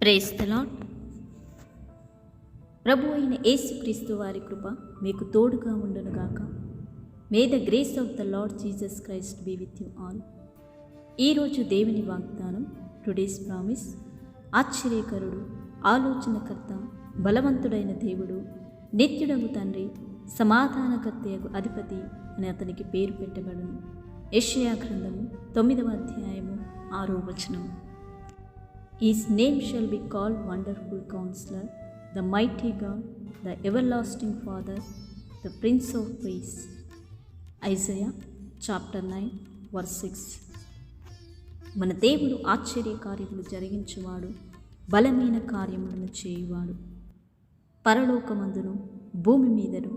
Praise the lord ప్రభు అయిన యేసుక్రీస్తు వారి కృప మీకు తోడుగా ఉండునుగాక may the grace of the lord Jesus Christ be with you all ఈరోజు దేవుని వాగ్దానం టుడేస్ ప్రామిస్ ఆశ్చర్యకరుడు ఆలోచనకర్త బలవంతుడైన దేవుడు నిత్యుడగు తండ్రి సమాధానకర్తయగు అధిపతి అని అతనికి పేరు పెట్టబడును. యష్యా గ్రంథము తొమ్మిదవ అధ్యాయము ఆరో వచనం His name shall be called Wonderful Counselor, the Mighty God, the Everlasting father the prince of Peace. Isaiah chapter nine verse six మన దేవుడు ఆశ్చర్య కార్యములు జరిగించేవాడు బలమైన కార్యములను చేయువాడు పరలోకమందును భూమి మీదను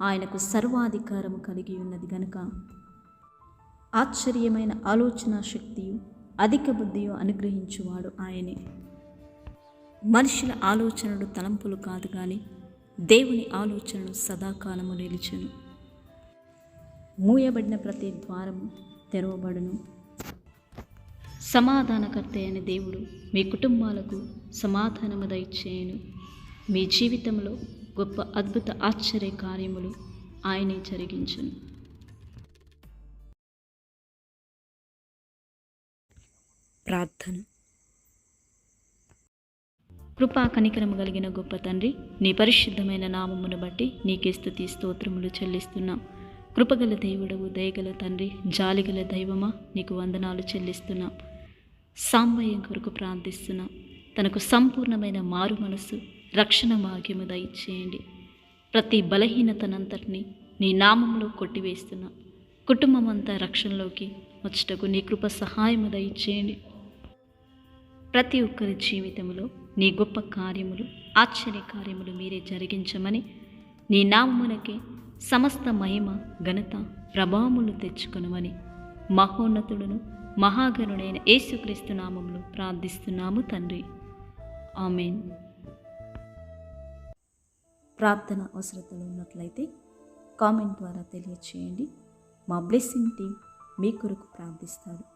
ఆయనకు సర్వాధికారము కలిగి ఉన్నది గనుక ఆశ్చర్యమైన ఆలోచన శక్తియు అధిక బుద్ధియు అనుగ్రహించువాడు ఆయనే. మనుషుల ఆలోచనలు తలంపులు కాదు కానీ దేవుని ఆలోచనలు సదాకాలము నిలిచెను. మూయబడిన ప్రతి ద్వారము తెరవబడును. సమాధానకర్త అయిన దేవుడు మీ కుటుంబాలకు సమాధానము దయచేయను మీ జీవితంలో గొప్ప అద్భుత ఆశ్చర్య కార్యములు ఆయనే జరిగించును. ప్రార్థన. కృపా కనికరము కలిగిన గొప్ప తండ్రి నీ పరిశుద్ధమైన నామమును బట్టి నీకే స్థుతి స్తోత్రములు చెల్లిస్తున్నాం. కృపగల దేవుడవు దయగల తండ్రి జాలిగల దైవమా నీకు వందనాలు చెల్లిస్తున్నాం. సాంబయ్యం కొరకు ప్రార్థిస్తున్నాం. తనకు సంపూర్ణమైన మారు మనసు రక్షణ భాగ్యము దయచేయండి. ప్రతి బలహీనతనంతటిని నీ నామంలో కొట్టివేస్తున్నాం. కుటుంబం అంతా రక్షణలోకి వచ్చటకు నీ కృప సహాయము దయచేయండి. ప్రతి ఒక్కరి జీవితంలో నీ గొప్ప కార్యములు ఆశ్చర్య కార్యములు మీరే జరిగించమని నీ నామమునకే సమస్త మహిమ ఘనత ప్రభావములు తెచ్చుకొనమని మహోన్నతుడును మహాగణుడైన యేసుక్రీస్తు నామములు ప్రార్థిస్తున్నాము తండ్రి. ఆమెన్. ప్రార్థన అవసరతలు ఉన్నట్లయితే కామెంట్ ద్వారా తెలియచేయండి. మా బ్లెస్సింగ్ టీం మీ కొరకు ప్రార్థిస్తారు.